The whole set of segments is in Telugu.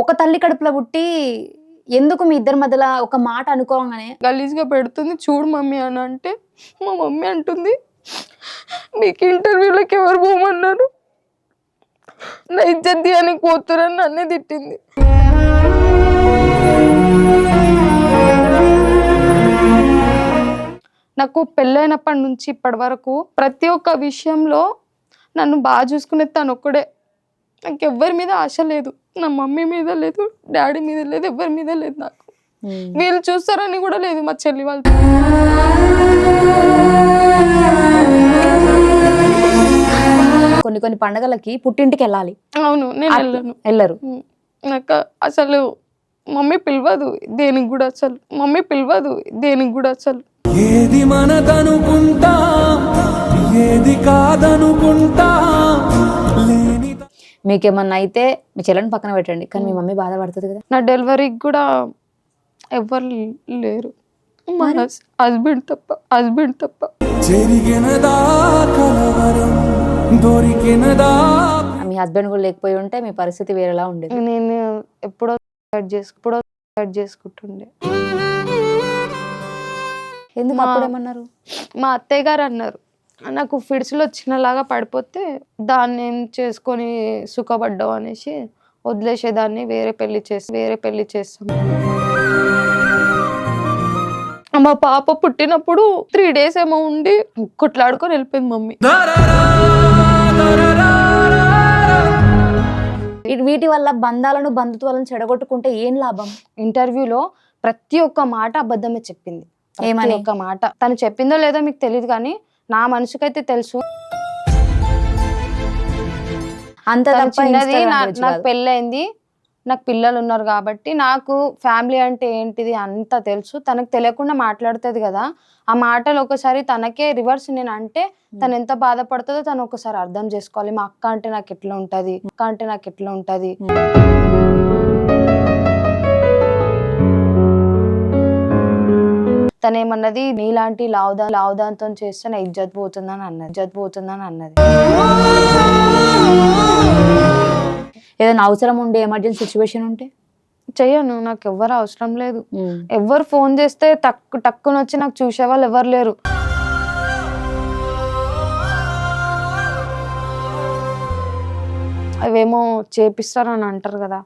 ఒక తల్లి కడుపులో పుట్టి ఎందుకు మీ ఇద్దరి మధ్యలో ఒక మాట అనుకోగానే గలీజ్గా పెడుతుంది చూడు మమ్మీ అని అంటే మా మమ్మీ అంటుంది నీకు ఇంటర్వ్యూలోకి ఎవరు పోమన్నారు? నా ఇజ్జత్ అని కూతురని నన్నే తిట్టింది. నాకు పెళ్ళైనప్పటి నుంచి ఇప్పటి వరకు ప్రతి ఒక్క విషయంలో నన్ను బాగా చూసుకునేది తను ఒక్కడే నాకు ఎవ్వరి మీద ఆశ లేదు. నా మమ్మీ మీద లేదు డాడీ మీద లేదు ఎవరి మీద లేదు నాకు. వీళ్ళు చూస్తారని కూడా లేదు మా చెల్లి వాళ్ళు కొన్ని కొన్ని పండగలకి పుట్టింటికి వెళ్ళాలి. అవును నేను వెళ్ళను. వెళ్ళరు. నాకు అసలు మమ్మీ పిలవదు దేనికి కూడా అసలు. మమ్మీ పిలవదు దేనికి కూడా అసలు. ఏది మనదనుకుంటా ఏది కాదనుకుంటా మీకేమన్నా అయితే మీ చెల్లెని పక్కన పెట్టండి. కానీ మీ మమ్మీ బాధపడుతుంది కదా. నా డెలివరీకి కూడా ఎవ్వరు లేరు. మా హస్బెండ్ తప్ప హస్బెండ్ తప్ప. మీ హస్బెండ్ కూడా లేకపోయి ఉంటే మీ పరిస్థితి వేరేలా ఉండేది. నేను ఎప్పుడో కట్ ఎప్పుడో కట్ చేసుకుంటుండే. ఎందుకు అప్పుడు ఏమన్నారు? మా అత్తయ్య గారు అన్నారు. నాకు ఫిడ్స్లో చిన్నలాగా పడిపోతే దాన్ని ఏం చేసుకొని సుఖపడ్డావు అనేసి వదిలేసేదాన్ని వేరే పెళ్ళి చేసి వేరే పెళ్ళి చేస్తాం మా పాప పుట్టినప్పుడు త్రీ డేస్ ఏమో ఉండి కొట్లాడుకొని వెళ్ళిపోయింది మమ్మీ. వీటి వల్ల బంధాలను బంధుత్వాలను చెడగొట్టుకుంటే ఏం లాభం? ఇంటర్వ్యూలో ప్రతి ఒక్క మాట అబద్ధమే చెప్పింది. ప్రతి ఏమని? ఒక్క మాట. తను చెప్పిందో లేదో మీకు తెలియదు కానీ నా మనసుకైతే తెలుసు. అంత తను చిన్నది నా- నాకు. పెళ్ళైంది నాకు పిల్లలు ఉన్నారు కాబట్టి నాకు ఫ్యామిలీ అంటే ఏంటిది అంతా తెలుసు. తనకు తెలియకుండా మాట్లాడుతుంది కదా. ఆ మాటలు ఒకసారి తనకే రివర్స్ నేను అంటే తను ఎంత బాధపడుతుందో తను ఒకసారి అర్థం చేసుకోవాలి. మా అక్క అంటే నాకు ఎట్లా ఉంటది? అక్క అంటే నాకు ఎట్లా ఉంటది? తనేమన్నది నీలాంటి లావుదా లావుదాంతో చేస్తే నా ఇజ్జత్ పోతుందని అన్నది ఇజ్జత్ పోతుందని అన్నది. ఏదైనా అవసరం ఉండే ఎమర్జెన్సీ సిచ్యువేషన్ ఉంటే? చెయ్యను నాకు ఎవ్వరు అవసరం లేదు. ఎవ్వరు ఫోన్ చేస్తే టక్కు టక్కున వచ్చి నాకు చూసే వాళ్ళు ఎవరు లేరు. అవేమో చేపిస్తారని అంటారు కదా.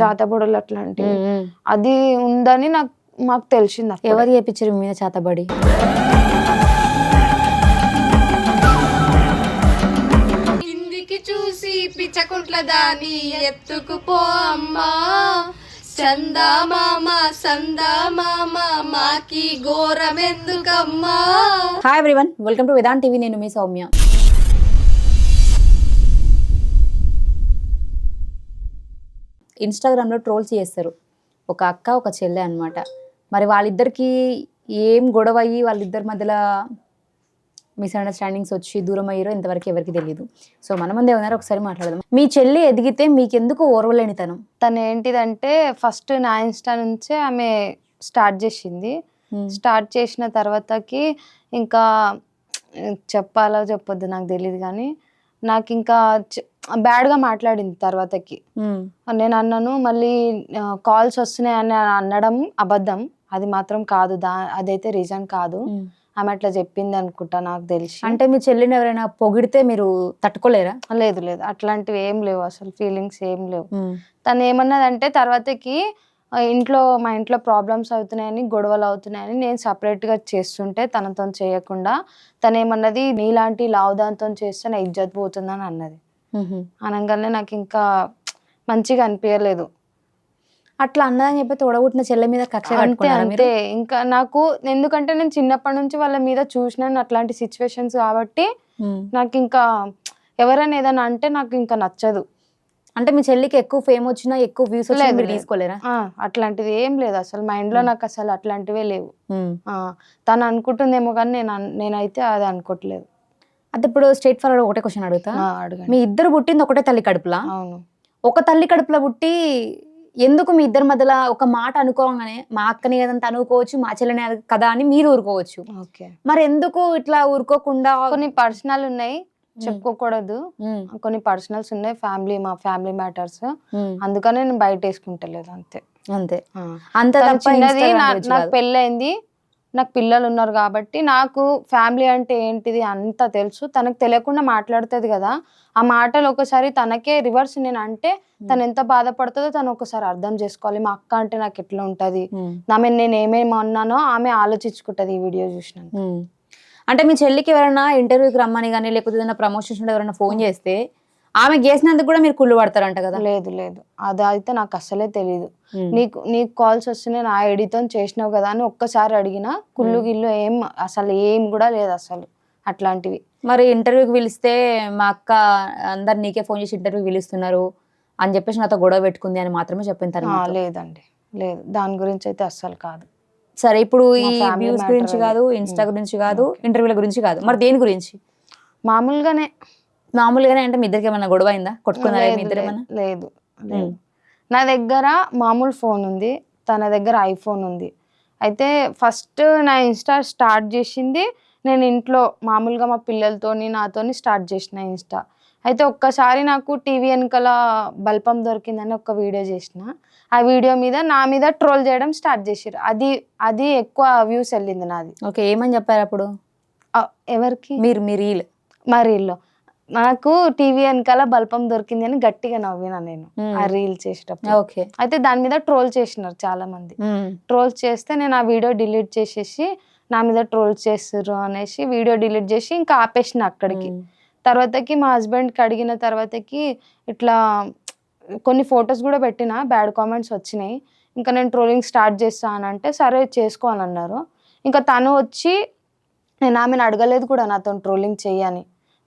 చాతబొడలు అట్లాంటివి. అది ఉందని నాకు మాకు తెలిసింది. ఎవరు చేపించారు మీ మీద చేతబడి? కిందికి చూసి పిచ్చకుంట్ల దాని ఎత్తుకుపో అమ్మా. చందామామ సందామామ మాకి ఘోరమెందుకమ్మా? Hi everyone welcome to Vedant TV నేను మీ సౌమ్య. ఇన్స్టాగ్రామ్లో ట్రోల్స్ చేస్తారు. ఒక అక్క ఒక చెల్లె అన్నమాట. మరి వాళ్ళిద్దరికి ఏం గొడవ అయ్యి వాళ్ళిద్దరి మధ్యలో మిస్అండర్స్టాండింగ్స్ వచ్చి దూరం అయ్యారో ఇంతవరకు ఎవరికి తెలియదు సో మన ముందే ఉన్నారు ఒకసారి మాట్లాడదాం. మీ చెల్లి ఎదిగితే మీకెందుకు ఓర్వలేనితనం? తను ఏంటిదంటే ఫస్ట్ నా ఇన్స్టా నుంచే ఆమె స్టార్ట్ చేసింది. స్టార్ట్ చేసిన తర్వాతకి ఇంకా చెప్పాలో చెప్పొద్దు నాకు తెలియదు కానీ నాకు ఇంకా బ్యాడ్గా మాట్లాడింది తర్వాతకి. ఉమ్, నేను అన్నాను మళ్ళీ కాల్స్ వస్తున్నాయని అనడం అబద్ధం. అది మాత్రం కాదు. దా అదైతే రీజన్ కాదు. ఆమె అట్లా చెప్పింది అనుకుంటా నాకు తెలిసి. అంటే మీ చెల్లిని ఎవరైనా పొగిడితే మీరు తట్టుకోలేరా? లేదు లేదు. అట్లాంటివి ఏం లేవు అసలు. ఫీలింగ్స్ ఏం లేవు. తను ఏమన్నదంటే తర్వాతకి ఇంట్లో మా ఇంట్లో ప్రాబ్లమ్స్ అవుతున్నాయని గొడవలు అవుతున్నాయని నేను సపరేట్గా చేస్తుంటే తనతో చేయకుండా తను ఏమన్నది నీలాంటి లావుదాంతో చేస్తే నా ఇజ్జత్ పోతుందని అన్నది. అనగానే నాకు ఇంకా మంచిగా అనిపించలేదు అట్లా అన్నదని చెప్పి తోడబుట్టిన చెల్లె మీద కక్ష అంతే? అంతే. ఇంకా నాకు ఎందుకంటే నేను చిన్నప్పటి నుంచి వాళ్ళ మీద చూసినాను అట్లాంటి సిచ్యువేషన్స్ కాబట్టి. నాకు ఇంకా ఎవరైనా ఏదైనా అంటే నాకు ఇంకా నచ్చదు. అంటే మీ చెల్లికి ఎక్కువ ఫేమ్ వచ్చినా ఎక్కువ వ్యూస్ వచ్చినా మీరు. తీసుకోలేరా? అట్లాంటిది ఏం లేదు అసలు. మైండ్లో నాకు అసలు అట్లాంటివే లేవు. తను అనుకుంటుందేమో కానీ నేను నేనైతే అది అనుకోవట్లేదు అంటే ఇప్పుడు స్ట్రైట్ ఫార్వర్డ్ ఒకటే క్వశ్చన్ అడుగుతా. మీ ఇద్దరు పుట్టింది ఒకటే తల్లి కడుపులా? అవును. ఒక తల్లి కడుపులో పుట్టి ఎందుకు మీ ఇద్దరి మధ్యలో ఒక మాట అనుకోగానే మా అక్కని కదంతా అనుకోవచ్చు మా చెల్లెని కదా అని మీరు ఊరుకోవచ్చు. మరి ఎందుకు ఇట్లా ఊరుకోకుండా కొన్ని పర్సనల్ ఉన్నాయి చెప్పుకోకూడదు. కొన్ని పర్సనల్స్ ఉన్నాయి ఫ్యామిలీ మా ఫ్యామిలీ మ్యాటర్స్. అందుకనే నేను బయట వేసుకుంటలేదు అంతే. అంతే. అంత నాకు. పెళ్ళైంది నాకు పిల్లలు ఉన్నారు కాబట్టి నాకు ఫ్యామిలీ అంటే ఏంటిది అంతా తెలుసు. తనకు తెలియకుండా మాట్లాడుతుంది కదా. ఆ మాటలు ఒకసారి తనకే రివర్స్ నేను అంటే తను ఎంత బాధపడుతుందో తను ఒకసారి అర్థం చేసుకోవాలి. మా అక్క అంటే నాకు ఎట్లా ఉంటది? ఆమె నేను ఏమేమి అన్నానో ఆమె ఆలోచించుకుంటది ఈ వీడియో చూసినాక. ఉమ్. అంటే మీ చెల్లికి ఎవరైనా ఇంటర్వ్యూకి రమ్మని కానీ లేకపోతే ఏదైనా ప్రమోషన్స్ ఎవరైనా ఫోన్ చేస్తే ఆమె చేసినందుకు కూడా మీరు కుళ్ళు పడతారంట కదా. లేదు లేదు. అది అయితే నాకు అసలే తెలియదు. నీకు నీకు కాల్స్ వస్తున్నాయి నా ఐడితో చేసినావు కదా అని ఒక్కసారి అడిగినా కుళ్ళు గిల్లు ఏం అసలు ఏం కూడా లేదు అసలు అట్లాంటివి. మరి ఇంటర్వ్యూకి పిలిస్తే మా అక్క అందరు నీకే ఫోన్ చేసి ఇంటర్వ్యూకి పిలుస్తున్నారు అని చెప్పేసి నాతో గొడవ పెట్టుకుంది అని మాత్రమే చెప్పింది ఆ, తర్వాత. లేదండి. లేదు. దాని గురించి అయితే అస్సలు కాదు. సరే ఇప్పుడు ఈ వ్యూస్ గురించి. కాదు ఇన్స్టా. గురించి కాదు ఇంటర్వ్యూల గురించి కాదు. మరి దేని గురించి? మామూలుగానే మామూలుగానే అంటే మీ ఇద్దరికి ఏమైనా గొడవ అయిందా? కొట్టుకున్నారా మీ ఇద్దరు లేదు, ఏమైనా లేదు లేదు. నా దగ్గర మామూలు ఫోన్ ఉంది తన దగ్గర ఐఫోన్ ఉంది. అయితే ఫస్ట్ నా ఇన్స్టా స్టార్ట్ చేసింది నేను ఇంట్లో మామూలుగా మా పిల్లలతోని నాతోని స్టార్ట్ చేసిన ఇన్స్టా. అయితే ఒక్కసారి నాకు టీవీ వెనకాల బల్పం దొరికిందని ఒక వీడియో చేసిన. ఆ వీడియో మీద నా మీద ట్రోల్ చేయడం స్టార్ట్ చేసిర్రు. అది అది ఎక్కువ వ్యూస్ వెళ్ళింది నాది. ఓకే ఏమని చెప్పారు అప్పుడు? ఎవరికి? మీరు మీ రీల్. మా రీల్లో. నాకు టీవీ వెనకాల బల్పం దొరికింది అని గట్టిగా నవ్వినా నేను. Hmm. ఆ రీల్ చేసేటప్పుడు. ఓకే అయితే దాని మీద ట్రోల్ చేసినారు చాలా మంది ట్రోల్స్ చేస్తే నేను ఆ వీడియో డిలీట్ చేసేసి నా మీద ట్రోల్స్ చేస్తారు అనేసి వీడియో డిలీట్ చేసి ఇంకా ఆపేసిన అక్కడికి. తర్వాతకి మా హస్బెండ్కి అడిగిన తర్వాతకి ఇట్లా కొన్ని ఫొటోస్ కూడా పెట్టిన బ్యాడ్ కామెంట్స్ వచ్చినాయి. ఇంకా నేను ట్రోలింగ్ స్టార్ట్ చేస్తా అని అంటే సరే చేసుకో అని అన్నారు. ఇంకా తను వచ్చి నేను ఆమెను అడగలేదు కూడా నాతో ట్రోలింగ్ చెయ్యని.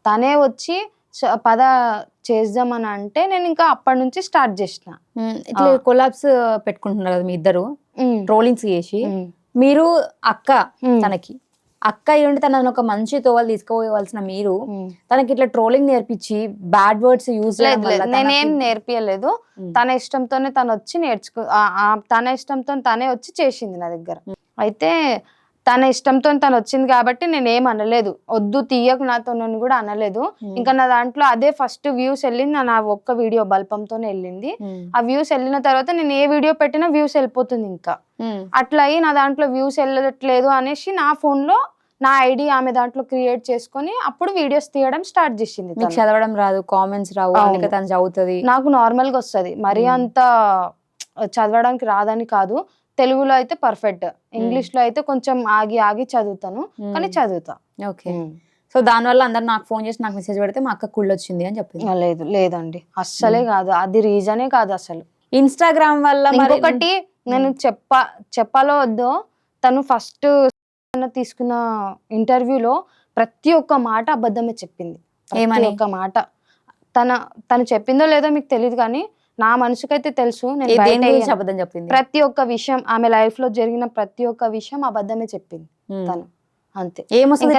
తనే వచ్చి "స- పద చేద్దామని అంటే నేను ఇంకా అప్పటి నుంచి స్టార్ట్ చేసిన. ఇట్లా. కొలాబ్స్ పెట్టుకుంటున్నారు కదా మీ ఇద్దరు? ఉమ్, ట్రోలింగ్స్ చేసి. మీరు అక్క తనకి. అక్క ఉండి తనను ఒక మంచి తోవలు తీసుకోవాల్సిన మీరు. తనకి ఇట్లా ట్రోలింగ్ నేర్పించి బ్యాడ్ వర్డ్స్ యూజ్ నేనేం నేర్పియలేదు. తన ఇష్టంతోనే తను వచ్చి నేర్చుకు తన ఇష్టంతో తనే వచ్చి చేసింది నా దగ్గర. అయితే తన ఇష్టంతో తను వచ్చింది కాబట్టి నేను ఏం అనలేదు. వద్దు తీయకు నాతో నన్ను కూడా అనలేదు. ఇంకా నా దాంట్లో అదే ఫస్ట్ వ్యూస్ వెళ్ళింది నా- ఒక్క వీడియో బల్పంతోనే వెళ్ళింది. ఆ వ్యూస్ వెళ్ళిన తర్వాత నేను ఏ వీడియో పెట్టినా వ్యూస్ వెళ్ళిపోతుంది ఇంకా. అట్లా అయ్యి నా దాంట్లో వ్యూస్ వెళ్ళట్లేదు అనేసి నా phone లో నా ఐడి ఆమె దాంట్లో క్రియేట్ చేసుకొని అప్పుడు వీడియోస్ తీయడం స్టార్ట్ చేసింది. చదవడం రాదు కామెంట్స్ రావు చదువుతుంది. నాకు నార్మల్గా వస్తుంది. మరీ. అంత చదవడానికి రాదని కాదు. తెలుగులో అయితే పర్ఫెక్ట్ ఇంగ్లీష్లో అయితే కొంచెం ఆగి ఆగి చదువుతాను. కానీ చదువుతా. ఓకే సో దానివల్ల అందరు నాకు ఫోన్ చేసి నాకు మెసేజ్ పెడితే మా అక్క కుళ్ళు వచ్చింది అని చెప్పింది. లేదు లేదండి. అస్సలే కాదు. అది రీజనే కాదు అసలు. ఇన్స్టాగ్రామ్ వల్ల ఇంకొకటి నేను చెప్ప చెప్పాలో వద్దో తను ఫస్ట్ తీసుకున్న ఇంటర్వ్యూలో ప్రతి ఒక్క మాట అబద్ధమే చెప్పింది. ఏమని? ఒక్క మాట. తన తను చెప్పిందో లేదో మీకు తెలియదు కానీ నా మనసుకైతే తెలుసు నేను. అబద్ధం చెప్పింది? ప్రతి ఒక్క విషయం ఆమె లైఫ్లో జరిగిన ప్రతి ఒక్క విషయం అబద్ధమే చెప్పింది. తను. అంతే. ఏమొస్తుంది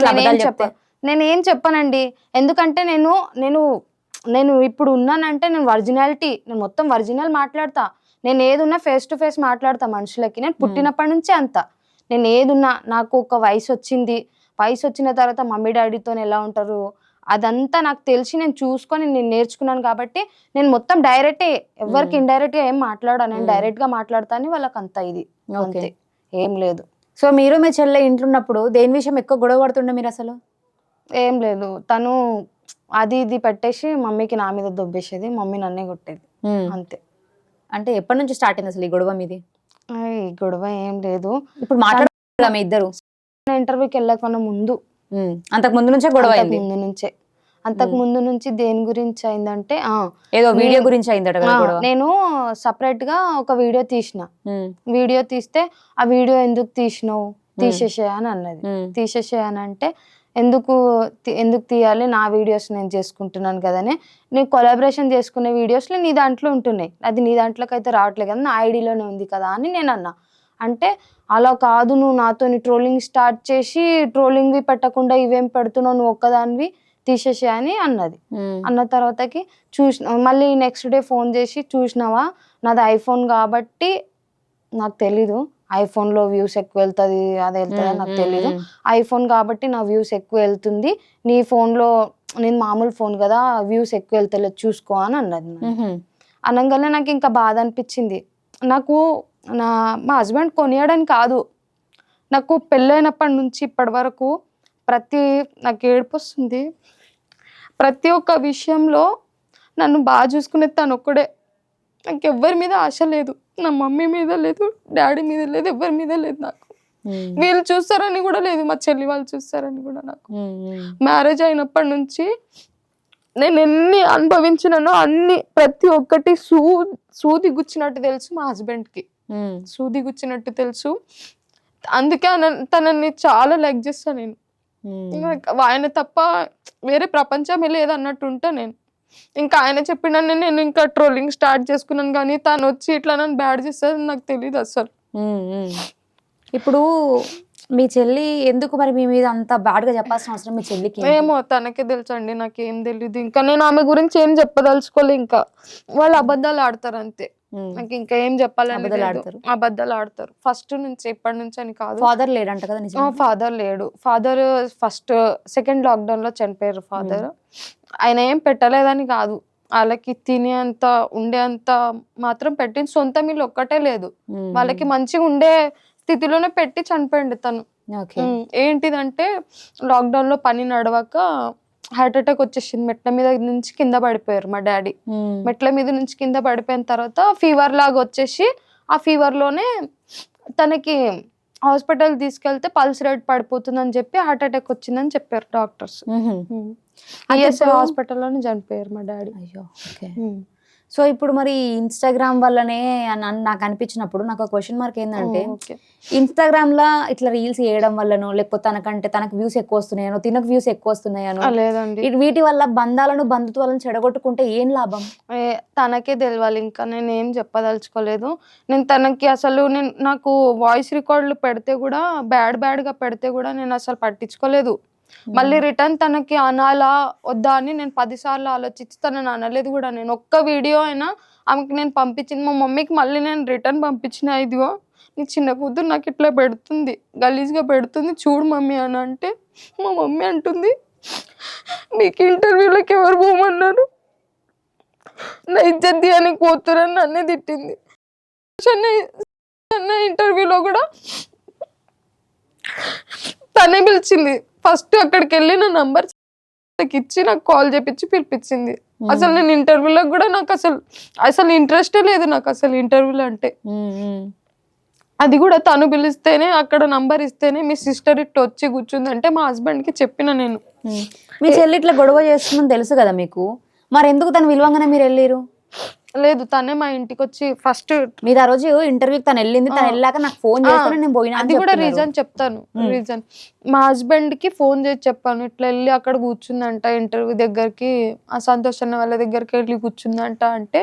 నేను ఏం చెప్పానండి. ఎందుకంటే నేను నేను నేను ఇప్పుడు ఉన్నానంటే నేను ఒరిజినాలిటీ నేను మొత్తం ఒరిజినల్ మాట్లాడతా. నేను ఏదున్నా ఫేస్ టు ఫేస్ మాట్లాడతా మనుషులకి. నేను పుట్టినప్పటి నుంచే అంత. నేను ఏదున్నా నాకు ఒక వయసు వచ్చింది. వయసు వచ్చిన తర్వాత మమ్మీ డాడీతో ఎలా ఉంటారు? అదంతా నాకు తెలిసి నేను చూసుకొని నేను నేర్చుకున్నాను కాబట్టి నేను మొత్తం డైరెక్టే ఎవరికి Hmm. ఇండైరెక్ట్గా ఏం మాట్లాడా నేను Hmm. డైరెక్ట్గా మాట్లాడతాను వాళ్ళకి అంత ఇది. ఓకే. అంతే. ఏం లేదు. సో మీరు మీ చెల్లె ఇంట్లో ఉన్నప్పుడు దేని విషయం ఎక్కువ గొడవ పడుతుండే మీరు అసలు? ఏం లేదు. తను అది ఇది పెట్టేసి మమ్మీకి నా మీద దొబ్బేసేది మమ్మీ నన్నే కొట్టేది. అంతే. అంటే ఎప్పటి నుంచి స్టార్ట్ అయింది అసలు ఈ గొడవ మీది? ఆయ్, గొడవ ఏం లేదు. ఇప్పుడు మాట్లాడుతున్నా ఇద్దరు? ఇంటర్వ్యూకి వెళ్ళకన్నా ముందు. అంతకు ముందు నుంచే గొడవ అయింది? ముందు నుంచే. అంతకు ముందు నుంచి దేని గురించి అయిందంటే ఏదో వీడియో గురించి అయిందట నేను సపరేట్గా ఒక వీడియో తీసిన. వీడియో తీస్తే ఆ వీడియో ఎందుకు తీసినావు? తీసేసే అని అన్నది. తీసేసే అని అంటే ఎందుకు ఎందుకు తీయాలి? నా వీడియోస్ నేను చేసుకుంటున్నాను కదనే. నేను కొలాబరేషన్ చేసుకునే వీడియోస్లో నీ దాంట్లో ఉంటున్నాయి. అది నీ దాంట్లోకి అయితే రావట్లేదు కదా నా ఐడిలోనే ఉంది కదా అని నేను అన్నా. అంటే అలా కాదు నువ్వు నాతో ట్రోలింగ్ స్టార్ట్ చేసి ట్రోలింగ్వి పెట్టకుండా ఇవేం పెడుతున్నావు నువ్వు ఒక్కదానివి తీసేసే అని అన్నది. అన్న తర్వాతకి చూసిన మళ్ళీ నెక్స్ట్ డే ఫోన్ చేసి చూసినావా? నాది ఐఫోన్ కాబట్టి నాకు తెలీదు. ఐఫోన్లో వ్యూస్ ఎక్కువ వెళ్తుంది అది వెళ్తుంది నాకు తెలియదు ఐఫోన్ కాబట్టి నా వ్యూస్ ఎక్కువ వెళ్తుంది. నీ phone లో నేను మామూలు ఫోన్ కదా వ్యూస్ ఎక్కువ వెళ్తలేదు చూసుకో అని అన్నది. అనగానే నాకు ఇంకా బాధ అనిపించింది. నాకు నా మా హస్బెండ్ కొనియడానికి కాదు. నాకు పెళ్ళైనప్పటి నుంచి ఇప్పటి వరకు ప్రతి నాకు ఏడుపు వస్తుంది. ప్రతి ఒక్క విషయంలో నన్ను బాగా చూసుకునే తను ఒక్కడే. నాకు ఎవ్వరి మీద ఆశ లేదు. నా మమ్మీ మీద లేదు డాడీ మీద లేదు ఎవరి మీద లేదు నాకు. వీళ్ళు చూస్తారని కూడా లేదు మా చెల్లి వాళ్ళు చూస్తారని కూడా నాకు. మ్యారేజ్ అయినప్పటి నుంచి నేను ఎన్ని అనుభవించినానో అన్ని ప్రతి ఒక్కటి సూ సూది గుచ్చినట్టు తెలుసు మా హస్బెండ్కి సూది గుచ్చినట్టు తెలుసు. అందుకే తనని చాలా లైక్ చేస్తాను నేను. ఆయన తప్ప వేరే ప్రపంచమే లేదన్నట్టు ఉంటా నేను. ఇంకా ఆయన చెప్పిన నేను ఇంకా ట్రోలింగ్ స్టార్ట్ చేసుకున్నాను కానీ తను వచ్చి ఇట్లా నన్ను బ్యాడ్ చేస్తుంది నాకు తెలియదు అసలు ఇప్పుడు మీ చెల్లి ఎందుకు మరి మీ మీద అంత బ్యాడ్గా చెప్పాల్సిన అవసరం మీ చెల్లికి? ఏమో తనకే తెలుసు అండి నాకేం తెలియదు ఇంకా నేను ఆమె గురించి ఏం చెప్పదలుచుకోలే ఇంకా. వాళ్ళు అబద్ధాలు ఆడతారు అంతే. నాకు ఇంకా ఏం చెప్పాలని అబద్ధాలు. ఆడతారు. ఫస్ట్ నుంచి ఇప్పటి నుంచి అని కాదు. ఫాదర్ లేడంట కదా ఫాదర్ లేడు. ఫాదర్ ఫస్ట్ సెకండ్ లాక్డౌన్లో చనిపోయారు ఫాదర్. ఆయన ఏం పెట్టలేదని కాదు. వాళ్ళకి తినే అంత ఉండే అంత మాత్రం పెట్టింది. సొంత మిల్లు ఒక్కటే లేదు. వాళ్ళకి మంచిగా ఉండే స్థితిలోనే పెట్టి చనిపోయింది తను. ఏంటిదంటే లాక్డౌన్లో పని నడవక హార్ట్ అటాక్ వచ్చేసింది. మెట్ల మీద నుంచి కింద పడిపోయారు మా డాడీ. మెట్ల మీద నుంచి కింద పడిపోయిన తర్వాత ఫీవర్ లాగా వచ్చేసి ఆ ఫీవర్లోనే తనకి హాస్పిటల్ తీసుకెళ్తే పల్స్ రేట్ పడిపోతుందని చెప్పి హార్ట్ అటాక్ వచ్చిందని చెప్పారు డాక్టర్స్. హాస్పిటల్లోనే చనిపోయారు మా డాడీ. అయ్యో ఓకే. సో ఇప్పుడు మరి ఇన్స్టాగ్రామ్ వల్లనే నాకు అనిపించినప్పుడు నాకు ఒక క్వశ్చన్ మార్క్ ఏంటంటే ఓకే. ఇన్స్టాగ్రామ్ లా ఇట్లా రీల్స్ చేయడం వల్లనో లేకపోతే తనకంటే తనకు వ్యూస్ ఎక్కువ వస్తున్నాయనో తినకు వ్యూస్ ఎక్కువ వస్తున్నాయనో వీటి వల్ల బంధాలను బంధుత్వాలను చెడగొట్టుకుంటే ఏం లాభం? తనకే తెలియాలి ఇంకా నేను ఏం చెప్పదలుచుకోలేదు. నేను తనకి అసలు నేను నాకు వాయిస్ రికార్డులు పెడితే కూడా బ్యాడ్ బ్యాడ్గా పెడితే కూడా నేను అసలు పట్టించుకోలేదు. మళ్ళీ రిటర్న్ తనకి అనాలా వద్దా అని నేను పదిసార్లు ఆలోచించి తనని అనలేదు కూడా నేను ఒక్క వీడియో అయినా ఆమెకి నేను పంపించింది మా మమ్మీకి మళ్ళీ నేను రిటర్న్ పంపించిన ఇదిగో నీ చిన్న కూతురు నాకు ఇట్లా పెడుతుంది గలీజ్గా పెడుతుంది చూడు మమ్మీ అని అంటే మా మమ్మీ అంటుంది మీకు ఇంటర్వ్యూలోకి ఎవరు పోమన్నారు? నా ఇజ్జత్ అని కూతురని నన్నే తిట్టింది. చెన్నై చెన్నై ఇంటర్వ్యూలో కూడా తనే పిలిచింది. ఫస్ట్ అక్కడికి వెళ్ళి నా నంబర్ ఇచ్చి నాకు కాల్ చేపించి పిలిపించింది. అసలు నేను ఇంటర్వ్యూలో కూడా నాకు అసలు అసలు ఇంట్రెస్టే లేదు నాకు అసలు ఇంటర్వ్యూలో అంటే. అది కూడా తను పిలిస్తేనే అక్కడ నంబర్ ఇస్తేనే మీ సిస్టర్ ఇట్లా వచ్చి కూర్చుందంటే మా husband కి చెప్పిన నేను. మీ చెల్లి ఇట్లా గొడవ చేస్తుందని తెలుసు కదా మీకు? మరి ఎందుకు తను విలువంగానే మీరు వెళ్ళారు లేదు తనే మా ఇంటికి వచ్చి ఫస్ట్ మీరు ఆ రోజు ఇంటర్వ్యూకి తను వెళ్ళింది తను వెళ్ళాక నాకు ఫోన్ చేస్తాను నేను పోయినా అది కూడా రీజన్ చెప్తాను రీజన్ మా హస్బెండ్కి ఫోన్ చేసి చెప్పాను ఇట్లా వెళ్ళి అక్కడ కూర్చుందంట ఇంటర్వ్యూ దగ్గరికి ఆ సంతోష్ అన్న వాళ్ళ దగ్గరికి వెళ్ళి కూర్చుందంట అంటే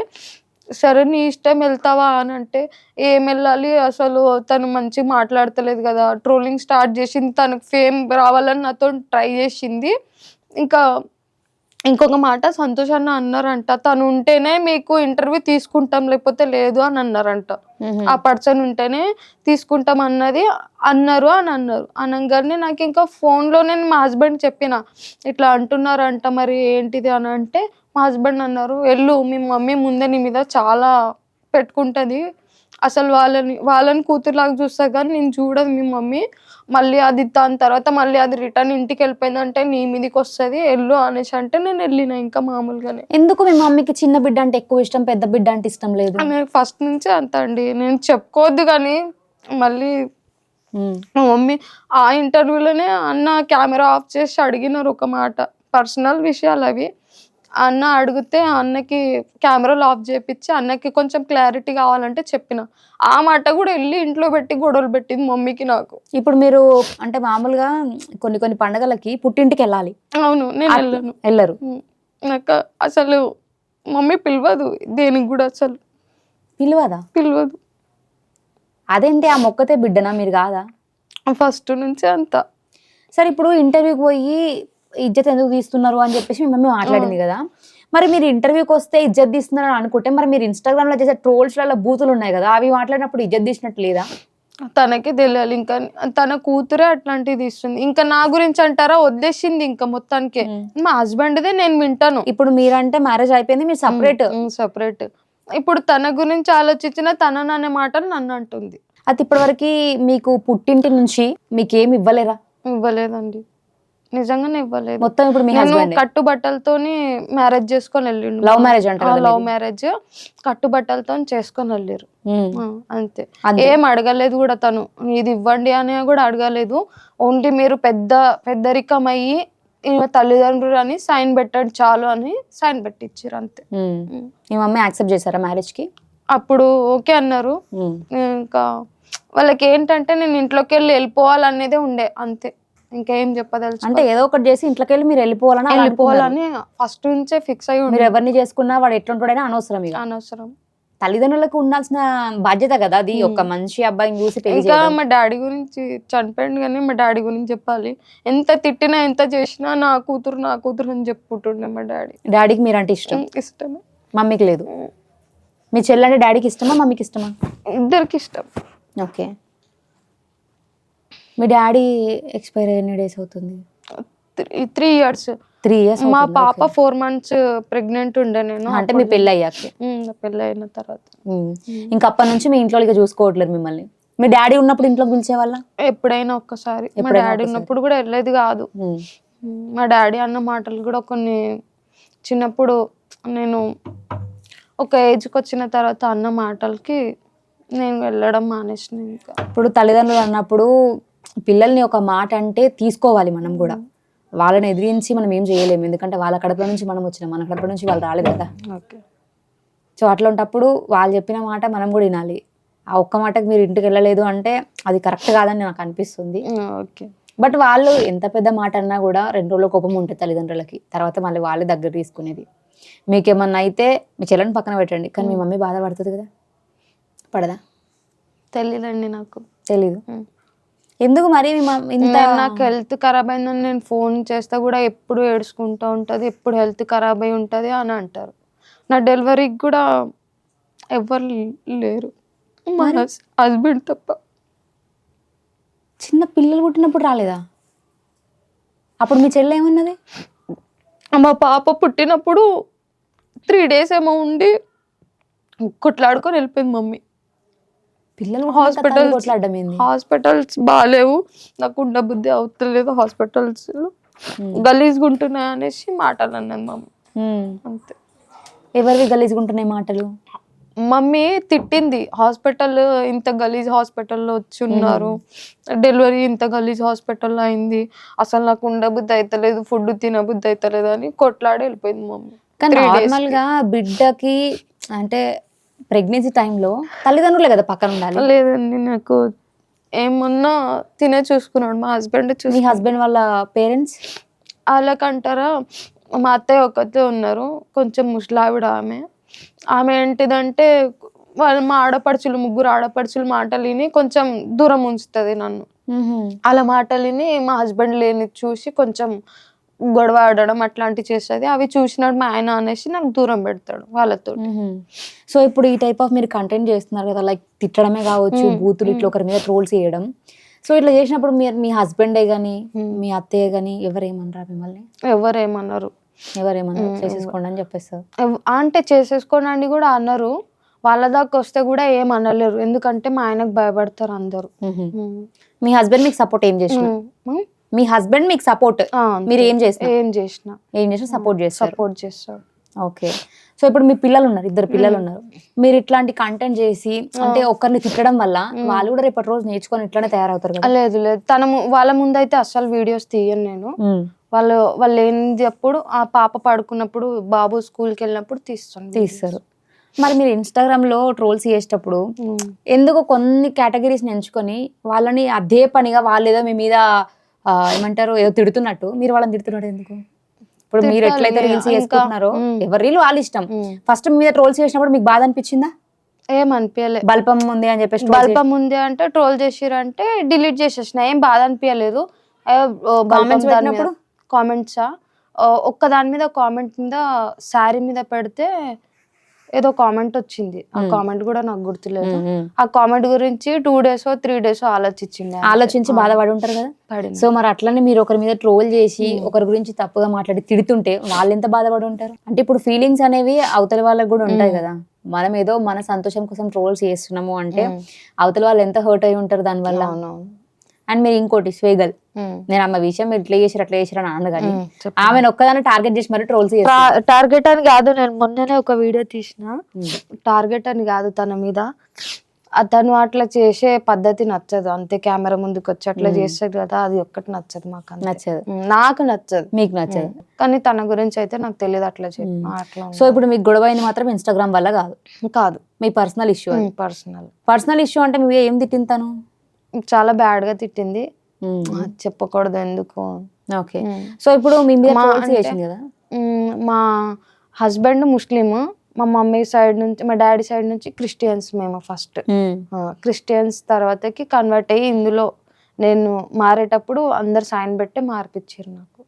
సరే నీ ఇష్టం వెళ్తావా అని అంటే ఏం వెళ్ళాలి? అసలు తను మంచిగా మాట్లాడతలేదు కదా ట్రోలింగ్ స్టార్ట్ చేసింది తనకు ఫేమ్ రావాలని నాతో ట్రై చేసింది. ఇంకా ఇంకొక మాట సంతోష్ అన్న అన్నారంట. తను ఉంటేనే మీకు ఇంటర్వ్యూ తీసుకుంటాం లేకపోతే లేదు అని అన్నారంట. ఆ పర్సన్ ఉంటేనే తీసుకుంటాం అన్నది అన్నారు అని అన్నారు. అనగానే నాకు ఇంకా ఫోన్లో నేను మా హస్బెండ్ చెప్పిన ఇట్లా అంటున్నారంట మరి ఏంటిది అని అంటే మా హస్బెండ్ అన్నారు వెళ్ళు మీ మమ్మీ ముందే నీ మీద చాలా పెట్టుకుంటుంది. అసలు వాళ్ళని వాళ్ళని కూతురులాగా చూస్తా కానీ నేను చూడదు మీ మమ్మీ. మళ్ళీ అది దాని తర్వాత మళ్ళీ అది రిటర్న్ ఇంటికి వెళ్ళిపోయిందంటే నీ మీదకి వస్తుంది వెళ్ళు అనేసి అంటే నేను వెళ్ళిన ఇంకా మామూలుగానే. ఎందుకు మీ మమ్మీకి చిన్న బిడ్డ అంటే ఎక్కువ ఇష్టం పెద్ద బిడ్డ అంటే ఇష్టం లేదు? నేను ఫస్ట్ నుంచే అంత అండి. నేను చెప్పుకోవద్దు కానీ మళ్ళీ. మా మమ్మీ ఆ ఇంటర్వ్యూలోనే అన్న కెమెరా ఆఫ్ చేసి అడిగినారు ఒక మాట. పర్సనల్ విషయాలు అవి. అన్న అడిగితే అన్నకి కెమెరాలు ఆఫ్ చేపించి అన్నకి కొంచెం క్లారిటీ కావాలంటే చెప్పిన. ఆ మాట కూడా వెళ్ళి ఇంట్లో పెట్టి గొడవలు పెట్టింది మమ్మీకి నాకు. ఇప్పుడు మీరు అంటే మామూలుగా కొన్ని కొన్ని పండగలకి పుట్టింటికి వెళ్ళాలి. అవును నేను వెళ్ళాను. వెళ్ళరు. నాకు అసలు మమ్మీ పిలవదు దేనికి కూడా అసలు. పిలవదా? పిలవదు. అదేంటి ఆ మొక్కతే బిడ్డనా మీరు కాదా? ఫస్ట్ నుంచే అంత. సరే ఇప్పుడు ఇంటర్వ్యూకి పోయి ఇజ్జత్ ఎందుకు తీస్తున్నారు అని చెప్పేసి మీ మమ్మీ మాట్లాడింది కదా. మరి మీరు ఇంటర్వ్యూకి వస్తే ఇజ్జత్ తీస్తున్నారు అని అనుకుంటే మరి మీరు ఇన్స్టాగ్రామ్లో చేసే ట్రోల్స్లలో బూతులు ఉన్నాయి కదా అవి మాట్లాడినప్పుడు ఇజ్జత్ తీసినట్టు లేదా? తనకే తెలియాలి ఇంకా తన కూతురే అట్లాంటిది ఇస్తుంది ఇంకా నా గురించి అంటారా? వదిలేసింది ఇంకా మొత్తానికి. మా హస్బెండ్దే నేను వింటాను. ఇప్పుడు మీరంటే మ్యారేజ్ అయిపోయింది మీరు సపరేట్ సపరేట్ ఇప్పుడు తన గురించి ఆలోచించిన తన అనే మాటలు నన్ను అంటుంది. అది ఇప్పటివరకు మీకు పుట్టింటి నుంచి మీకు ఏమి ఇవ్వలేరా? ఇవ్వలేదండి. నిజంగానే ఇవ్వలేదు మొత్తం ఇప్పుడు మీ నేను కట్టుబట్టలతోని మ్యారేజ్ చేసుకొని వెళ్ళిండు లవ్ మ్యారేజ్ కదా లవ్. మ్యారేజ్ కట్టుబట్టలతో చేసుకొని వెళ్ళారు. ఆ, అంతే. ఏం అడగలేదు కూడా తను ఇది ఇవ్వండి అని కూడా అడగలేదు ఓన్లీ మీరు పెద్ద పెద్దరికం అయ్యి తల్లిదండ్రులు అని సైన్ పెట్టండి చాలు అని సైన్ పెట్టించారు అంతే ఉమ్. ఉమ్. మీ మమ్మీ యాక్సెప్ట్ చేశారా మ్యారేజ్కి అప్పుడు ఓకే అన్నారు. ఇంకా వాళ్ళకి ఏంటంటే నేను ఇంట్లోకి వెళ్ళి వెళ్ళిపోవాలనేదే ఉండే అంతే ఇంకేం చెప్పదలుచు అంటే ఏదో ఒకటి చేసి ఇంట్లోకి వెళ్ళి మీరు వెళ్ళిపోవాలని. వెళ్ళిపోవాలని ఫస్ట్ నుంచే ఫిక్స్ అయి మీరు ఎవరిని చేసుకున్నా వాడు ఎట్లుంటాడైనా అనవసరం ఇక. అనవసరం. తల్లిదండ్రులకు ఉండాల్సిన బాధ్యత కదా అది. ఒక మంచి అబ్బాయిని చూసి ఇంకా. మా డాడీ గురించి చనిపోయింది కానీ మా డాడీ గురించి చెప్పాలి. ఎంత తిట్టినా ఎంత చేసినా నా కూతురు నా కూతురు అని చెప్పుకుంటుండే మా డాడీ. డాడీకి మీరంటే ఇష్టం? ఇష్టమే. మమ్మీకి లేదు. మీ చెల్లి అంటే డాడీకి ఇష్టమా మమ్మీకి ఇష్టమా? ఇద్దరికి ఇష్టం. ఓకే. మీ డాడీ ఎక్స్పైర్ ఎన్ని డేస్ అవుతుంది? Three three years. Three years మా పాప ఫోర్ మంత్స్ ప్రెగ్నెంట్ ఉండే నేను అంటే మీ పెళ్ళి అయ్యాక పెళ్ళి అయిన తర్వాత. ఇంకా అప్పటి నుంచి మీ ఇంట్లో చూసుకోవట్లేదు మిమ్మల్ని. మీ డాడీ ఉన్నప్పుడు ఇంట్లోకి పిలిచేవాళ్ళ? ఎప్పుడైనా ఒక్కసారి. మా డాడీ ఉన్నప్పుడు కూడా వెళ్ళేది కాదు. మా డాడీ అన్న మాటలు కూడా కొన్ని చిన్నప్పుడు నేను ఒక ఏజ్కి వచ్చిన తర్వాత అన్న మాటలకి నేను వెళ్ళడం మానేసిన ఇంకా. ఇప్పుడు తల్లిదండ్రులు అన్నప్పుడు పిల్లల్ని ఒక మాట అంటే తీసుకోవాలి మనం కూడా. వాళ్ళని ఎదిరించి మనం ఏం చేయలేము. ఎందుకంటే వాళ్ళ కడుపులో నుంచి మనం వచ్చినాం. మన కడుపులో నుంచి వాళ్ళు రాలేదు కదా. ఓకే. సో అట్లాంటప్పుడు వాళ్ళు చెప్పిన మాట మనం కూడా వినాలి. ఆ ఒక్క మాటకి మీరు ఇంటికి వెళ్ళలేదు అంటే అది కరెక్ట్ కాదని నాకు అనిపిస్తుంది. ఓకే. బట్ వాళ్ళు ఎంత పెద్ద మాట అన్నా కూడా రెండు రోజుల కోపం ఉంటుంది తల్లిదండ్రులకి. తర్వాత మళ్ళీ వాళ్ళే దగ్గర తీసుకునేది. మీకేమన్నా అయితే మీ చెల్లెని పక్కన పెట్టండి. కానీ మీ మమ్మీ బాధపడుతుంది కదా. పడదా? తెలియదండి నాకు. తెలీదు. ఎందుకు మరి ఇంత నాకు హెల్త్ ఖరాబ్ అయిందని నేను ఫోన్ చేస్తే కూడా ఎప్పుడు ఏడుచుకుంటూ ఉంటుంది ఎప్పుడు హెల్త్ ఖరాబ్ అయి ఉంటుంది అని అంటారు. నా డెలివరీకి కూడా ఎవరు లేరు. మా హస్బెండ్ తప్ప. చిన్న పిల్లలు పుట్టినప్పుడు రాలేదా? అప్పుడు మీ చెల్లె ఏమన్నది? మా పాప పుట్టినప్పుడు త్రీ డేస్ ఏమో ఉండి కొట్లాడుకొని వెళ్ళిపోయింది మమ్మీ. పిల్లలు హాస్పిటల్ కొట్లాడడం ఏంది? హాస్పిటల్స్ బాగాలేవు నాకు ఉండ బుద్ధి అవుతలేదు హాస్పిటల్స్ గలీజ్గా ఉంటున్నాయి అనేసి మాటలు అన్నది మమ్మీ. అంతే. ఎవరివి గలీజుకుంటున్నాయి మాటలు? మమ్మీ తిట్టింది హాస్పిటల్ ఇంత గలీజ్ హాస్పిటల్లో వచ్చి ఉన్నారు డెలివరీ ఇంత గలీజ్ హాస్పిటల్లో అయింది. అసలు నాకు ఉండబుద్ధి అవుతలేదు ఫుడ్ తినబుద్ధి అవుతలేదు అని కొట్లాడి వెళ్ళిపోయింది మమ్మీ కానీ Three days నార్మల్గా బిడ్డకి అంటే ప్రెగ్నెన్సీ టైంలో తల్లిదండ్రులే కదా పక్కన ఉండాలి. లేదండి నాకు ఏమన్నా తినే చూసుకున్నాడు మా హస్బెండ్ మీ చూసి హస్బెండ్ వాళ్ళ పేరెంట్స్ వాళ్ళకంటారా మా అత్తయ్య ఒకతే ఉన్నారు కొంచెం ముసలావిడ ఆమె. ఆమె ఏంటిదంటే వాళ్ళ మా ఆడపడుచులు ముగ్గురు ఆడపడుచులు మాటలు విని కొంచెం దూరం ఉంచుతుంది నన్ను. అలా మాటలు విని మా హస్బెండ్ లేని చూసి కొంచెం గొడవ ఆడడం అట్లాంటివి చేస్తుంది అవి చూసినాడు మా ఆయన అనేసి నాకు దూరం పెడతాడు వాళ్ళతో. సో ఇప్పుడు ఈ టైప్ ఆఫ్ మీరు కంటెంట్ చేస్తున్నారు కదా లైక్ తిట్టడమే కావచ్చు బూతులు ఇట్లా ఒకరి మీద ట్రోల్స్ చేయడం. సో ఇట్లా చేసినప్పుడు మీరు మీ హస్బెండే గానీ మీ అత్తయ్య గానీ ఎవరేమనరా మిమ్మల్ని? ఎవరేమన్నారు ఎవరేమన్నారు చేసేసుకోండి అని చెప్పేస్తారు. అంటే చేసేసుకోనండి కూడా అన్నారు వాళ్ళ దాకా వస్తే కూడా ఏం అనలేరు ఎందుకంటే మా ఆయనకు భయపడతారు అందరూ. మీ హస్బెండ్ మీకు సపోర్ట్ ఏం చేసిన. మీ హస్బెండ్ మీకు సపోర్ట్. మీరు ఏం చేసిన? ఏం చేసినా. ఏం చేసినా సపోర్ట్ చేస్తారు. సపోర్ట్ చేస్తాడు ఓకే. సో ఇప్పుడు మీ పిల్లలు ఉన్నారు ఇద్దరు పిల్లలు ఉన్నారు. మీరు ఇట్లాంటి కంటెంట్ చేసి అంటే ఒకరిని తిట్టడం వల్ల వాళ్ళు కూడా రేపటి రోజు నేర్చుకొని ఇట్లానే తయారవుతారు కదా? లేదు లేదు. తన వాళ్ళ ముందు అయితే అస్సలు వీడియోస్ తీయను నేను. వాళ్ళు వాళ్ళు ఏంది అప్పుడు ఆ పాప పడుకున్నప్పుడు బాబు స్కూల్కి వెళ్ళినప్పుడు తీస్తాను తీస్తారు. మరి మీరు ఇన్స్టాగ్రామ్లో ట్రోల్స్ చేసేటప్పుడు. ఎందుకు కొన్ని కేటగిరీస్ ఎంచుకొని వాళ్ళని అదే పనిగా వాళ్ళు ఏదో మీ మీద ఏమంటారు ఏదో తిడుతున్నట్టు మీరు వాళ్ళని తిడుతున్నారు ఎందుకు ఇప్పుడు మీరు. ఎట్లయితే రీల్స్ చేసుకుంటున్నారో. ఎవరి రీల్ వాళ్ళ ఇష్టం. ఫస్ట్ మీద ట్రోల్స్ చేసినప్పుడు మీకు బాధ అనిపించిందా ఏం అనిపించలే బల్పం ఉంది అని చెప్పేసి బల్పం ఉంది అంటే ట్రోల్ చేసిరంటే డిలీట్ చేసేసిన ఏం బాధ అనిపించలేదు పెట్టినప్పుడు? కామెంట్సా ఒక్క దాని మీద కామెంట్ మీద శారీ మీద పెడితే ఏదో కామెంట్ వచ్చింది. ఆ కామెంట్ కూడా నాకు గుర్తులేదు. ఆ కామెంట్ గురించి టూ డేస్ త్రీ డేస్ ఆలోచించింది ఆలోచించి బాధపడి ఉంటారు కదా? సో మరి అట్లనే మీరు ఒకరి మీద ట్రోల్ చేసి ఒకరి గురించి తప్పుగా మాట్లాడి తిడుతుంటే వాళ్ళు ఎంత బాధపడి ఉంటారు? అంటే ఇప్పుడు ఫీలింగ్స్ అనేవి అవతల వాళ్ళకి కూడా ఉంటాయి కదా. మనం ఏదో మన సంతోషం కోసం ట్రోల్స్ చేస్తున్నాము అంటే అవతల వాళ్ళు ఎంత హర్ట్ అయి ఉంటారు దానివల్ల అండ్ మీరు ఇంకోటి స్వేగల్. నేను ఆమె విషయం ఇట్లా చేసారు అట్లా చేసారు అని అన్న కానీ. ఆమెను ఒక్కదాన్ని టార్గెట్ చేసి మరి ట్రోల్స్ టార్గెట్ అని కాదు నేను మొన్ననే ఒక వీడియో తీసిన. టార్గెట్ అని కాదు తన మీద. అతను అట్లా చేసే పద్ధతి నచ్చదు. అంతే కెమెరా ముందుకు వచ్చి అట్లా చేస్తుంది కదా అది ఒక్కటి నచ్చదు మాకు. నచ్చదు. నాకు నచ్చదు. మీకు నచ్చదు. కానీ తన గురించి అయితే నాకు తెలియదు అట్లా అట్లా సో ఇప్పుడు మీకు గొడవ అయింది మాత్రం ఇన్స్టాగ్రామ్ వల్ల కాదు. కాదు. మీ personal issue personal personal issue అంటే మీరు ఏం తిట్టింది తను? చాలా బ్యాడ్గా తిట్టింది. చెప్పకూడదు ఎందుకు? ఓకే. సో ఇప్పుడు మీ మీద చేసింది కదా? మా హస్బెండ్ ముస్లిం మా మమ్మీ సైడ్ నుంచి మా డాడీ సైడ్ నుంచి క్రిస్టియన్స్ మేము ఫస్ట్. క్రిస్టియన్స్ తర్వాతకి కన్వర్ట్ అయ్యి ఇందులో నేను మారేటప్పుడు అందరు సైన్ పెట్టి మార్పిచ్చారు నాకు.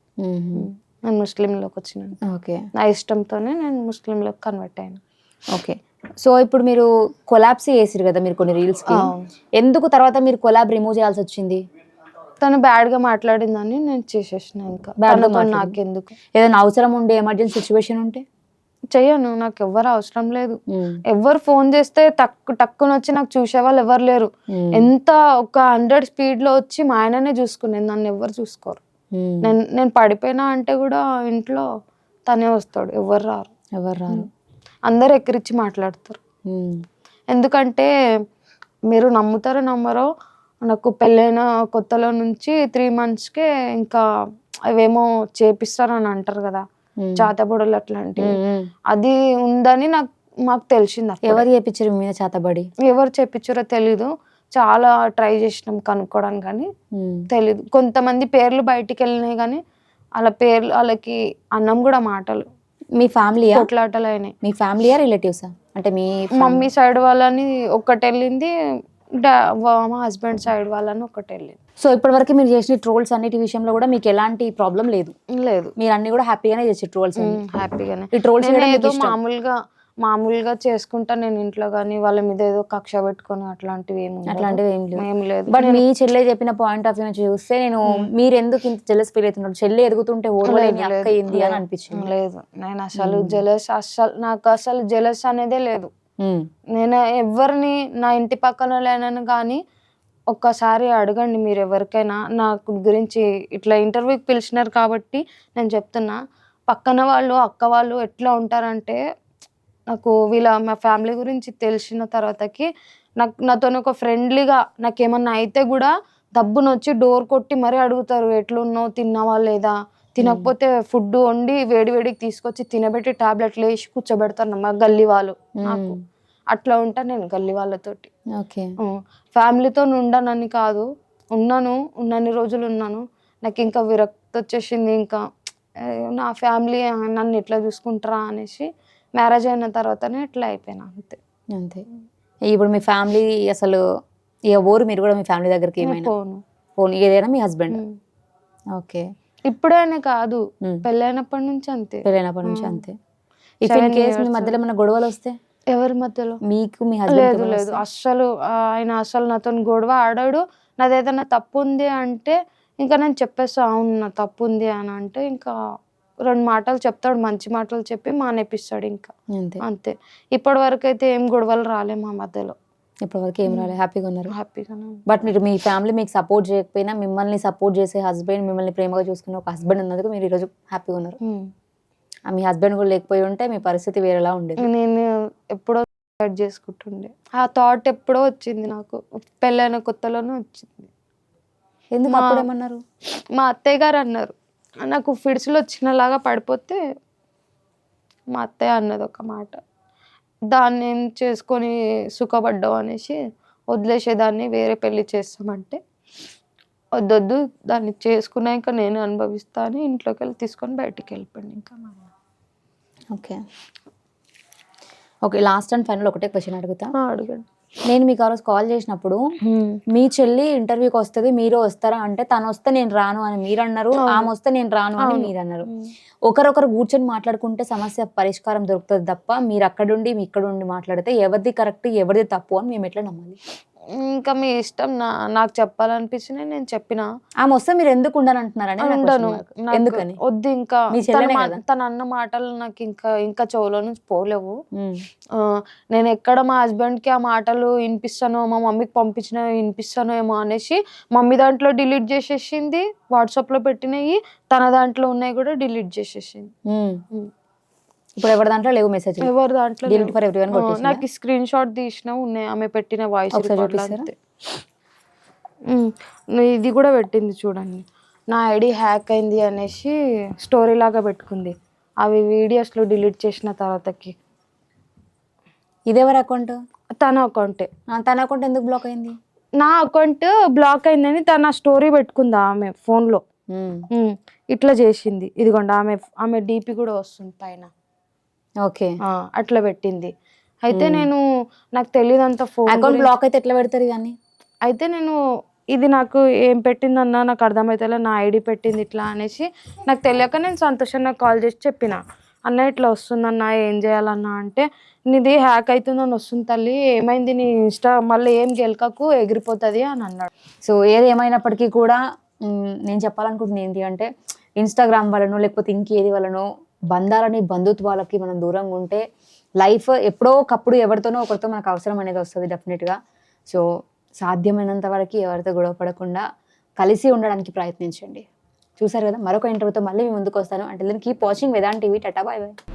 నేను ముస్లింలోకి వచ్చినాను. ఓకే. నా ఇష్టంతోనే నేను ముస్లింలోకి కన్వర్ట్ అయ్యాను ఓకే. సో ఇప్పుడు మీరు కొలాబ్స్ చేసిరు కదా మీరు కొన్ని రీల్స్. ఎందుకు తర్వాత మీరు కొలాబ్ రిమూవ్ చేయాల్సి వచ్చింది? తను బ్యాడ్గా మాట్లాడిందని నేను చేసేసిన ఇంకా. Bad గా తనతో మాట్లాడింది. నాకెందుకు? ఏదైనా అవసరం ఉండే ఎమర్జెన్సీ సిచ్యువేషన్ ఉంటే? చెయ్యను నాకు ఎవ్వరు అవసరం లేదు. ఎవరు ఫోన్ చేస్తే టక్కు టక్కున వచ్చి నాకు చూసే వాళ్ళు ఎవరు లేరు. ఎంత ఒక హండ్రెడ్ స్పీడ్లో వచ్చి మా ఆయననే చూసుకునేది నన్ను ఎవరు చూసుకోరు. నేను నేను పడిపోయినా అంటే కూడా ఇంట్లో తనే వస్తాడు ఎవరు రారు. ఎవరు రారు? అందరు ఎక్కిరిచ్చి మాట్లాడతారు. ఎందుకంటే మీరు నమ్ముతారో నమ్మరో నాకు పెళ్ళైన కొత్తలో నుంచి త్రీ మంత్స్కే ఇంకా అవేమో చేపిస్తారని అంటారు కదా. చాతబొడలు అట్లాంటివి. అది ఉందని నాకు మాకు తెలిసింది. ఎవరు చేపించారు మీద చేతబడి ఎవరు చెప్పించారో తెలీదు చాలా ట్రై చేసినాం కనుక్కోవడానికి కానీ. తెలీదు కొంతమంది పేర్లు బయటికి వెళ్ళినాయి కానీ వాళ్ళ పేర్లు వాళ్ళకి అన్నం కూడా మాటలు మీ ఫ్యామిలీయా కొట్లాటలు అయినాయి మీ ఫ్యామిలీయా రిలేటివ్సా అంటే మీ మమ్మీ సైడ్ వాళ్ళని ఒక్కటి వెళ్ళింది డా- వా- మా హస్బెండ్ సైడ్ వాళ్ళని ఒకటి వెళ్ళింది. సో ఇప్పటివరకు మీరు చేసిన ట్రోల్స్ అన్నిటి విషయంలో కూడా మీకు ఎలాంటి ప్రాబ్లం లేదు? లేదు. మీరు అన్ని కూడా హ్యాపీగానే చేసి ట్రోల్స్ హ్యాపీగానే. ఈ ట్రోల్స్ ఏదో మామూలుగా మామూలుగా చేసుకుంటా నేను ఇంట్లో కానీ వాళ్ళ మీద ఏదో కక్ష పెట్టుకొని అట్లాంటివి ఏమి. అట్లాంటివి ఏం లేదు. బట్ మీ చెల్లె చెప్పిన పాయింట్ ఆఫ్ వ్యూ చూస్తే నేను మీరు ఎందుకు ఇంత జెలస్ ఫీల్ అవుతున్నారు? చెల్లె ఎదుగుతుంటే అక్క ఏంది అని అనిపించింది? లేదు. నేను అసలు జెలస్ అసలు నాకు అసలు జెలస్ అనేదే లేదు. నేను ఎవరిని నా ఇంటి పక్కన లేనని కానీ ఒక్కసారి అడగండి మీరు ఎవరికైనా. నా గురించి ఇట్లా ఇంటర్వ్యూకి పిలిచినారు కాబట్టి నేను చెప్తున్నా. పక్కన వాళ్ళు అక్క వాళ్ళు ఎట్లా ఉంటారంటే నాకు వీళ్ళ మా ఫ్యామిలీ గురించి తెలిసిన తర్వాతకి నాకు నాతో ఒక ఫ్రెండ్లీగా నాకేమన్నా అయితే కూడా డబ్బునొచ్చి డోర్ కొట్టి మరీ అడుగుతారు ఎట్లున్నావు? తిన్నావా లేదా? తినకపోతే ఫుడ్ వండి వేడి వేడికి తీసుకొచ్చి తినబెట్టి టాబ్లెట్లు వేసి కూర్చోబెడతారు మా గల్లీ వాళ్ళు. నాకు. అట్లా ఉంటా నేను గల్లీ వాళ్ళతోటి. ఓకే. ఫ్యామిలీతో ఉండనని కాదు. ఉన్నాను ఉన్నన్ని రోజులు ఉన్నాను. నాకు ఇంకా విరక్తి వచ్చేసింది ఇంకా. నా ఫ్యామిలీ నన్ను ఎట్లా చూసుకుంటారా అనేసి మ్యారేజ్ అయిన తర్వాతనే ఇట్లా అయిపోయినా అంతే. అంతే. ఇప్పుడు మీ ఫ్యామిలీ అసలు ఎవరు మీరు కూడా మీ ఫ్యామిలీ దగ్గరికి ఏమైనా? ఫోన్ ఏదైనా మీ హస్బెండ్. ఓకే. ఇప్పుడేనే కాదు. పెళ్ళైనప్పటి నుంచి అంతే. పెళ్ళైనప్పటి నుంచి. అంతే. ఇఫ్ ఇన్ కేస్ మీ. మధ్యలో ఏమైనా గొడవలు వస్తే? ఎవరి మధ్యలో? మీకు మీ లేదు హస్బెండ్ లేదు. అస్సలు ఆయన అసలు నాతో గొడవ ఆడాడు. నాది ఏదైనా తప్పు ఉంది అంటే ఇంకా నేను చెప్పేస్తా అవును నా తప్పు ఉంది అని అంటే ఇంకా రెండు మాటలు చెప్తాడు మంచి మాటలు చెప్పి మానేపిస్తాడు ఇంకా. అంతే. అంతే. ఇప్పటి వరకు అయితే ఏం గొడవలు రాలే మా మధ్యలో. ఇప్పటి వరకు ఏం రాలేదు హ్యాపీగా ఉన్నారు. హ్యాపీగానే బట్ మీరు మీ ఫ్యామిలీ మీకు సపోర్ట్ చేయకపోయినా మిమ్మల్ని సపోర్ట్ చేసే హస్బెండ్ మిమ్మల్ని ప్రేమగా చూసుకునే ఒక హస్బెండ్ ఉన్నందుకు మీరు ఈరోజు హ్యాపీగా ఉన్నారు. మీ హస్బెండ్ కూడా లేకపోయి ఉంటే మీ పరిస్థితి వేరేలా ఉండేది. నేను ఎప్పుడో సెట్ చేసుకుంటుండే. ఆ థాట్ ఎప్పుడో వచ్చింది నాకు. పెళ్ళైన కొత్తలోనే వచ్చింది. ఎందుకు మా- అప్పుడు ఏమన్నారు? మా అత్తయ్య గారు అన్నారు. నాకు ఫిడ్స్లో వచ్చినలాగా పడిపోతే మా అత్తయ్య అన్నది ఒక మాట. దాన్ని ఏం చేసుకొని సుఖపడ్డావు అనేసి వదిలేసేదాన్ని వేరే పెళ్ళి చేస్తామంటే. వద్దొద్దు దాన్ని చేసుకున్నాక నేను అనుభవిస్తా అని ఇంట్లోకి వెళ్ళి తీసుకొని బయటికి వెళ్ళిపోయింది ఇంకా. Okay. Okay last and final ఒకటే క్వశ్చన్ అడుగుతా. అడగండి. నేను మీకు ఆ రోజు కాల్ చేసినప్పుడు మీ చెల్లి ఇంటర్వ్యూకి వస్తుంది మీరు వస్తారా అంటే తను వస్తే నేను రాను అని మీరు అన్నారు. ఆమె వస్తే నేను రాను అని. మీరు అన్నారు ఒకరొకరు కూర్చొని మాట్లాడుకుంటే సమస్య పరిష్కారం దొరుకుతుంది తప్ప మీరు అక్కడుండి మీ ఇక్కడ ఉండి మాట్లాడితే ఎవరిది కరెక్ట్ ఎవరిది తప్పు అని మేము ఎట్లా నమ్మాలి ఇంకా మీ ఇష్టం నా నాకు చెప్పాలనిపించింది నేను చెప్పిన. ఆమె వస్తే మీరు ఎందుకు ఉండనంటున్నారని నా ఉండను. ఎందుకని? వద్దు ఇంకా. తన అన్న మాటలు నాకు ఇంకా ఇంకా చెవులో నుంచి పోలేవు. నేను ఎక్కడ మా husband కి ఆ మాటలు వినిపిస్తానో మా మమ్మీకి పంపించిన వినిపిస్తానో ఏమో అనేసి మమ్మీ దాంట్లో డిలీట్ చేసేసింది. వాట్సాప్లో పెట్టినవి తన దాంట్లో ఉన్నాయి కూడా డిలీట్ చేసేసింది. ఇప్పుడు ఎవరి దాంట్లో లేవు మెసేజ్ ఎవరి దాంట్లో డిలీట్. ఫర్ ఎవ్రీవన్ ఆ, నాకు స్క్రీన్ షాట్ తీసిన ఉన్నాయి ఆమె పెట్టిన వాయిస్? ఇది కూడా పెట్టింది చూడండి. నా ఐడి హ్యాక్ అయింది అనేసి స్టోరీ లాగా పెట్టుకుంది. అవి videos లో డిలీట్ చేసిన తర్వాతకి. ఇదెవరి అకౌంట్ తన అకౌంటే తన అకౌంట్ ఎందుకు బ్లాక్ అయింది? నా అకౌంట్ బ్లాక్ అయిందని తన స్టోరీ పెట్టుకుంది ఆమె ఫోన్లో. ఇట్లా చేసింది. ఇదిగోండి ఆమె ఆమె డీపీ కూడా వస్తుంది పైన. ఓకే. అట్లా పెట్టింది. అయితే నేను నాకు తెలియదంత ఫోన్ అకౌంట్ బ్లాక్ అయితే ఎట్లా పెడతారు కానీ అయితే నేను ఇది నాకు ఏం పెట్టిందన్నా నాకు అర్థమైతే నా ఐడి పెట్టింది ఇట్లా అనేసి నాకు తెలియక నేను సంతోషం నాకు కాల్ చేసి చెప్పిన. అన్న ఇట్లా వస్తుందన్న ఏం చేయాలన్నా? అంటే నీది హ్యాక్ అవుతుందని వస్తుంది తల్లి ఏమైంది నీ ఇన్స్టా మళ్ళీ ఏం గెలకకు ఎగిరిపోతుంది? అని అన్నాడు. సో ఏది ఏమైనప్పటికీ కూడా నేను చెప్పాలనుకుంటుంది ఏంటి అంటే ఇన్స్టాగ్రామ్ వలనో లేకపోతే ఇంకేది వలనో బంధాలని బంధుత్వాలకి మనం దూరంగా ఉంటే లైఫ్ ఎప్పుడో ఒకప్పుడు ఎవరితోనో ఒకరితో మనకు అవసరం అనేది వస్తుంది డెఫినెట్గా సో సాధ్యమైనంత వరకు ఎవరితో గొడవ పడకుండా కలిసి ఉండడానికి ప్రయత్నించండి. చూసారు కదా మరొక ఇంటర్వ్యూతో మళ్ళీ మీ ముందుకు వస్తాను. అంటే keep watching Vedant TV tata bye bye